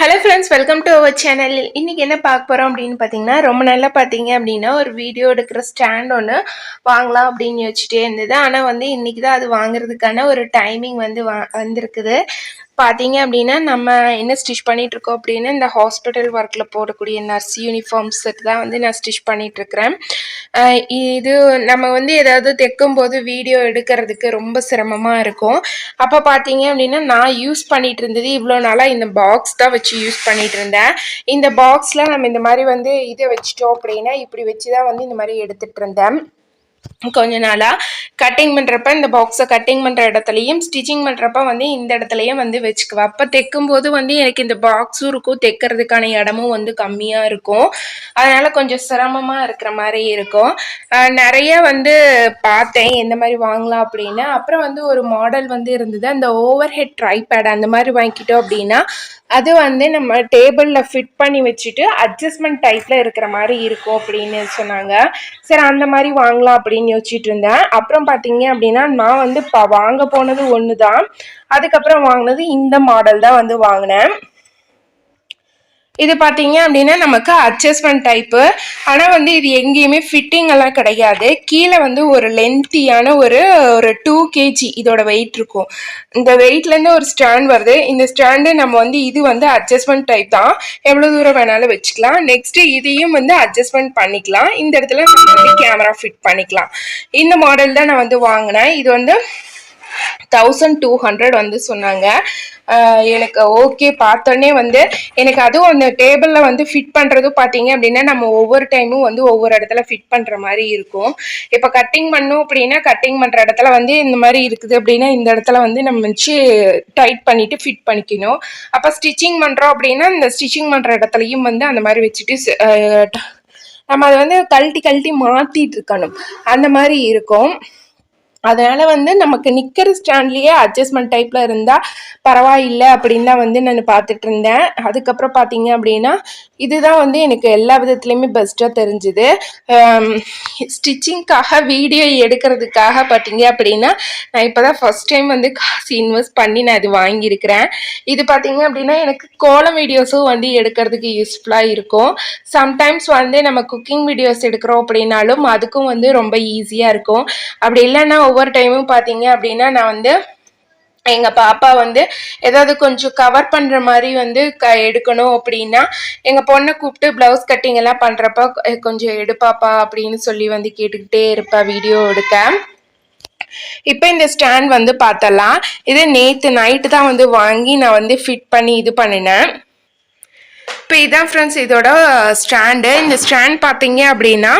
Hello friends welcome to our channel இன்றைக்கி என்ன பார்க்க போகிறோம் அப்படின்னு பார்த்தீங்கன்னா ரொம்ப நல்லா பார்த்தீங்க அப்படின்னா ஒரு வீடியோ எடுக்கிற ஸ்டாண்ட் ஒன்று வாங்கலாம் அப்படின்னு யோசிச்சுட்டே இருந்தது. ஆனால் வந்து இன்றைக்கி தான் அது வாங்குறதுக்கான ஒரு டைமிங் வந்து வா வந்திருக்குது. பார்த்தீங்க அப்படின்னா நம்ம என்ன ஸ்டிச் பண்ணிகிட்ருக்கோம் இருக்கோம் அப்படின்னு இந்த ஹாஸ்பிட்டல் ஒர்க்கில் போடக்கூடிய நர்ஸ் யூனிஃபார்ம்ஸ் தான் வந்து நான் ஸ்டிச் பண்ணிகிட்ருக்கிறேன் இது நம்ம வந்து ஏதாவது தைக்கும் போது வீடியோ எடுக்கிறதுக்கு ரொம்ப சிரமமாக இருக்கும். அப்போ பார்த்தீங்க அப்படின்னா நான் யூஸ் பண்ணிகிட்டு இருந்தது இவ்வளோ நாளாக இந்த பாக்ஸ் தான் வச்சு யூஸ் பண்ணிகிட்டு இருந்தேன் இந்த பாக்ஸில் நம்ம இந்த மாதிரி வந்து இதை வச்சுட்டோம் அப்படின்னா இப்படி வச்சு தான் வந்து இந்த மாதிரி எடுத்துகிட்டு இருந்தேன் கொஞ்ச நாளாக கட்டிங் பண்ணுறப்ப இந்த பாக்ஸை கட்டிங் பண்ணுற இடத்துலையும் ஸ்டிச்சிங் பண்ணுறப்ப வந்து இந்த இடத்துலையும் வந்து வச்சுக்குவேன் அப்போ தைக்கும் போது வந்து எனக்கு இந்த பாக்ஸும் இருக்கும் தைக்கிறதுக்கான இடமும் வந்து கம்மியாக இருக்கும். அதனால் கொஞ்சம் சிரமமாக இருக்கிற மாதிரி இருக்கும். நிறைய வந்து பார்த்தேன் எந்த மாதிரி வாங்கலாம் அப்படின்னு. அப்புறம் வந்து ஒரு மாடல் வந்து இருந்தது அந்த ஓவர் ஹெட் ட்ரைபேட் அந்த மாதிரி வாங்கிக்கிட்டோம் அப்படின்னா அது வந்து நம்ம டேபிளில் ஃபிட் பண்ணி வச்சுட்டு அட்ஜஸ்ட்மெண்ட் டைப்பில் இருக்கிற மாதிரி இருக்கும் அப்படின்னு சொன்னாங்க. சரி அந்த மாதிரி வாங்கலாம் அப்படின்னு யோசிச்சுட்டு இருந்தேன். அப்புறம் பார்த்தீங்க அப்படின்னா நான் வந்து இப்போ வாங்க போனது ஒன்று தான் அதுக்கப்புறம் வாங்கினது இந்த மாடல் தான் வந்து வாங்கினேன். இது பார்த்தீங்க அப்படின்னா நமக்கு அட்ஜஸ்ட்மெண்ட் டைப்பு ஆனால் வந்து இது எங்கேயுமே ஃபிட்டிங் எல்லாம் கிடையாது. கீழே வந்து ஒரு லென்த்தியான ஒரு ஒரு டூ கேஜி இதோட வெயிட் இருக்கும். இந்த வெயிட்லேருந்து ஒரு ஸ்டாண்ட் வருது. இந்த ஸ்டாண்டு நம்ம வந்து இது வந்து அட்ஜஸ்ட்மெண்ட் டைப் தான். எவ்வளோ தூரம் வேணாலும் வச்சுக்கலாம். நெக்ஸ்ட்டு இதையும் வந்து அட்ஜஸ்ட்மெண்ட் பண்ணிக்கலாம். இந்த இடத்துல நம்ம வந்து கேமரா ஃபிட் பண்ணிக்கலாம். இந்த மாடல் தான் நான் வந்து வாங்கினேன். இது வந்து தௌசண்ட் டூ ஹண்ட்ரட் வந்து சொன்னாங்க. எனக்கு ஓகே பார்த்தோன்னே வந்து எனக்கு அதுவும் அந்த டேபிளில் வந்து ஃபிட் பண்ணுறதும் பார்த்தீங்க அப்படின்னா நம்ம ஒவ்வொரு டைமும் வந்து ஒவ்வொரு இடத்துல ஃபிட் பண்ணுற மாதிரி இருக்கும். இப்போ கட்டிங் பண்ணோம் அப்படின்னா கட்டிங் பண்ணுற இடத்துல வந்து இந்த மாதிரி இருக்குது அப்படின்னா இந்த இடத்துல வந்து நம்ம வச்சு டைட் பண்ணிவிட்டு ஃபிட் பண்ணிக்கணும். அப்போ ஸ்டிச்சிங் பண்ணுறோம் அப்படின்னா இந்த ஸ்டிச்சிங் பண்ணுற இடத்துலையும் வந்து அந்த மாதிரி வச்சுட்டு நம்ம அதை வந்து கழட்டி கழட்டி மாற்றிட்டு இருக்கணும். அந்த மாதிரி இருக்கும். அதனால வந்து நமக்கு நிற்கிற ஸ்டாண்ட்லேயே அட்ஜஸ்ட்மெண்ட் டைப்பில் இருந்தால் பரவாயில்லை அப்படின்னு தான் வந்து நான் பார்த்துட்டு இருந்தேன். அதுக்கப்புறம் பார்த்தீங்க அப்படின்னா இதுதான் வந்து எனக்கு எல்லா விதத்துலேயுமே பெஸ்ட்டாக தெரிஞ்சுது. ஸ்டிச்சிங்க்காக வீடியோ எடுக்கிறதுக்காக பார்த்தீங்க அப்படின்னா நான் இப்போ தான் ஃபஸ்ட் டைம் வந்து காசு இன்வெஸ்ட் பண்ணி நான் இது வாங்கியிருக்கிறேன். இது பார்த்தீங்க அப்படின்னா எனக்கு கோலம் வீடியோஸும் வந்து எடுக்கிறதுக்கு யூஸ்ஃபுல்லாக இருக்கும். சம்டைம்ஸ் வந்து நம்ம குக்கிங் வீடியோஸ் எடுக்கிறோம் அப்படின்னாலும் அதுக்கும் வந்து ரொம்ப ஈஸியாக இருக்கும். அப்படி இல்லைன்னா ஒவ்வொரு டைமும் பார்த்தீங்க அப்படின்னா நான் வந்து எங்கள் பாப்பா வந்து ஏதாவது கொஞ்சம் கவர் பண்ணுற மாதிரி வந்து க எடுக்கணும் அப்படின்னா எங்கள் பொண்ணை கூப்பிட்டு ப்ளவுஸ் கட்டிங் எல்லாம் பண்ணுறப்ப கொஞ்சம் எடுப்பாப்பா அப்படின்னு சொல்லி வந்து கேட்டுக்கிட்டே இருப்பா வீடியோ எடுக்க. இப்போ இந்த ஸ்டாண்ட் வந்து பார்த்தலாம் இது நேற்று நைட்டு தான் வந்து வாங்கி நான் வந்து ஃபிட் பண்ணி இது பண்ணினேன். இப்போ இதான் ஃப்ரெண்ட்ஸ் இதோட ஸ்டாண்டு இந்த ஸ்டாண்ட் பார்த்தீங்க அப்படின்னா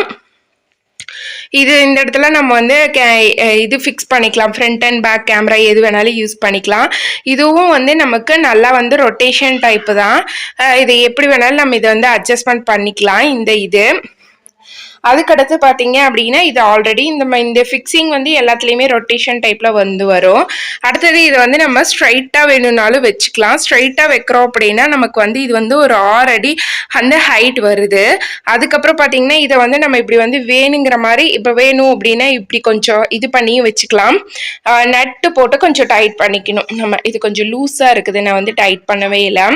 இது இந்த இடத்துல நம்ம வந்து கே- இது ஃபிக்ஸ் பண்ணிக்கலாம். ஃப்ரண்ட் அண்ட் பேக் கேமரா எது வேணாலும் யூஸ் பண்ணிக்கலாம். இதுவும் வந்து நமக்கு நல்லா வந்து ரொட்டேஷன் டைப்பு தான். இது எப்படி வேணாலும் நம்ம இதை வந்து அட்ஜஸ்ட்மெண்ட் பண்ணிக்கலாம். இந்த இது. அதுக்கடுத்து பார்த்தீங்க அப்படின்னா இது ஆல்ரெடி இந்த இந்த ஃபிக்ஸிங் வந்து எல்லாத்துலேயுமே ரொட்டேஷன் டைப்பில் வந்து வரும். அடுத்தது இது வந்து நம்ம ஸ்ட்ரைட்டாக வேணும்னாலும் வச்சுக்கலாம். ஸ்ட்ரைட்டாக வைக்கிறோம் அப்படின்னா நமக்கு வந்து இது வந்து ஒரு ஆறு அடி அந்த ஹைட் வருது. அதுக்கப்புறம் பார்த்தீங்கன்னா இதை வந்து நம்ம இப்படி வந்து வேணுங்கிற மாதிரி இப்போ வேணும் அப்படின்னா இப்படி கொஞ்சம் இது பண்ணியும் வச்சுக்கலாம். நட்டு போட்டு கொஞ்சம் டைட் பண்ணிக்கணும். நம்ம இது கொஞ்சம் லூஸாக இருக்குது. நான் வந்து டைட் பண்ணவே இல்லை.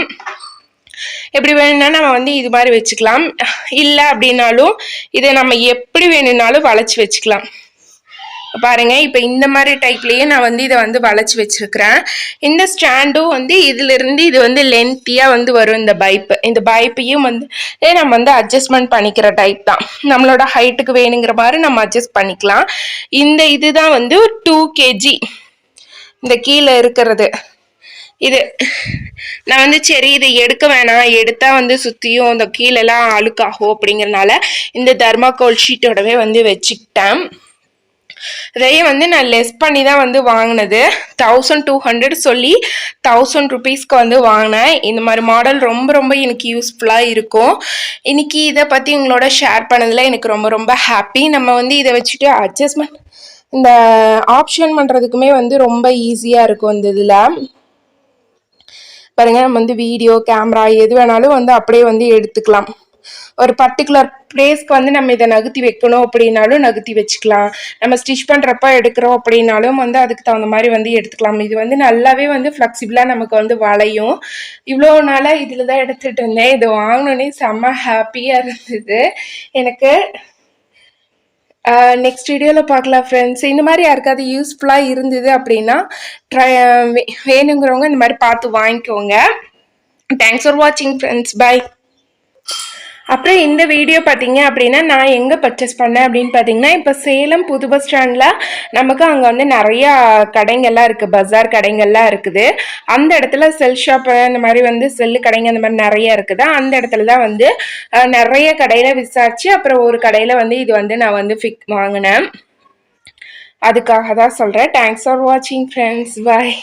எப்படி வேணும்னா நம்ம வந்து இது மாதிரி வச்சுக்கலாம். இல்லை அப்படின்னாலும் இதை நம்ம எப்படி வேணும்னாலும் வளைச்சி வச்சுக்கலாம். பாருங்க இப்போ இந்த மாதிரி டைப்லேயே நான் வந்து இதை வந்து வளைச்சி வச்சுருக்கிறேன். இந்த ஸ்டாண்டும் வந்து இதிலிருந்து இது வந்து லென்த்தியாக வந்து வரும் இந்த பைப்பு இந்த பைப்பையும் வந்து ஏ நம்ம வந்து அட்ஜஸ்ட்மெண்ட் பண்ணிக்கிற டைப் தான். நம்மளோட ஹைட்டுக்கு வேணுங்கிற மாதிரி நம்ம அட்ஜஸ்ட் பண்ணிக்கலாம். இந்த இதுதான் வந்து டூ கேஜி இந்த கீழே இருக்கிறது. இது நான் வந்து சரி இதை எடுக்க வேணாம். எடுத்தால் வந்து சுற்றியும் இந்த கீழெல்லாம் அழுக்காகும் அப்படிங்கறனால இந்த தர்மாகோல் ஷீட்டோடவே வந்து வச்சுக்கிட்டேன். இதையும் வந்து நான் லெஸ் பண்ணி தான் வந்து வாங்கினது. தௌசண்ட் டூ ஹண்ட்ரட் சொல்லி தௌசண்ட் ருபீஸ்க்கு வந்து வாங்கினேன். இந்த மாதிரி மாடல் ரொம்ப ரொம்ப எனக்கு யூஸ்ஃபுல்லாக இருக்கும். இன்னைக்கு இதை பற்றி உங்களோட ஷேர் பண்ணதில் எனக்கு ரொம்ப ரொம்ப ஹாப்பி நம்ம வந்து இதை வச்சுட்டு அட்ஜஸ்ட்மெண்ட் இந்த ஆப்ஷன் பண்ணுறதுக்குமே வந்து ரொம்ப ஈஸியாக இருக்கும் இந்த இதில். பாருங்க நம்ம வந்து வீடியோ கேமரா எது வேணாலும் வந்து அப்படியே வந்து எடுத்துக்கலாம். ஒரு பர்டிகுலர் ப்ளேஸ்க்கு வந்து நம்ம இதை நகர்த்தி வைக்கணும் அப்படின்னாலும் நகர்த்தி வச்சுக்கலாம். நம்ம ஸ்டிச் பண்ணுறப்ப எடுக்கிறோம் அப்படின்னாலும் வந்து அதுக்கு தகுந்த மாதிரி வந்து எடுத்துக்கலாம். இது வந்து நல்லாவே வந்து ஃப்ளெக்சிபிளாக நமக்கு வந்து வளையும். இவ்வளோ நாளாக இதில் தான் எடுத்துகிட்டு இருந்தேன். இது வாங்கினோன்னே செம்ம ஹாப்பியாக இருந்தது. எனக்கு நெக்ஸ்ட் வீடியோவில் பார்க்கலாம் ஃப்ரெண்ட்ஸ் இந்த மாதிரி யாருக்காவது யூஸ்ஃபுல்லாக இருந்தது அப்படின்னா ட்ரை வேணுங்கிறவங்க இந்த மாதிரி பார்த்து வாங்கிக்கோங்க. தேங்க்ஸ் ஃபார் வாட்சிங் ஃப்ரெண்ட்ஸ் பை அப்புறம் இந்த வீடியோ பார்த்தீங்க அப்படின்னா நான் எங்கே பர்ச்சேஸ் பண்ணேன் அப்படின்னு பார்த்தீங்கன்னா இப்போ சேலம் புது பஸ் ஸ்டாண்டில் நமக்கு அங்கே வந்து நிறையா கடைங்கள்லாம் இருக்குது பஜார் கடைங்கள்லாம் இருக்குது. அந்த இடத்துல செல் ஷாப் அந்த மாதிரி வந்து செல்லு கடைங்க அந்த மாதிரி நிறைய இருக்குது. அந்த இடத்துல தான் வந்து நிறைய கடையில் விசாரித்து அப்புறம் ஒரு கடையில் வந்து இது வந்து நான் வந்து ஃபிக் வாங்கினேன். அதுக்காக தான் சொல்கிறேன் தேங்க்ஸ் ஃபார் வாட்சிங் ஃப்ரெண்ட்ஸ் பாய்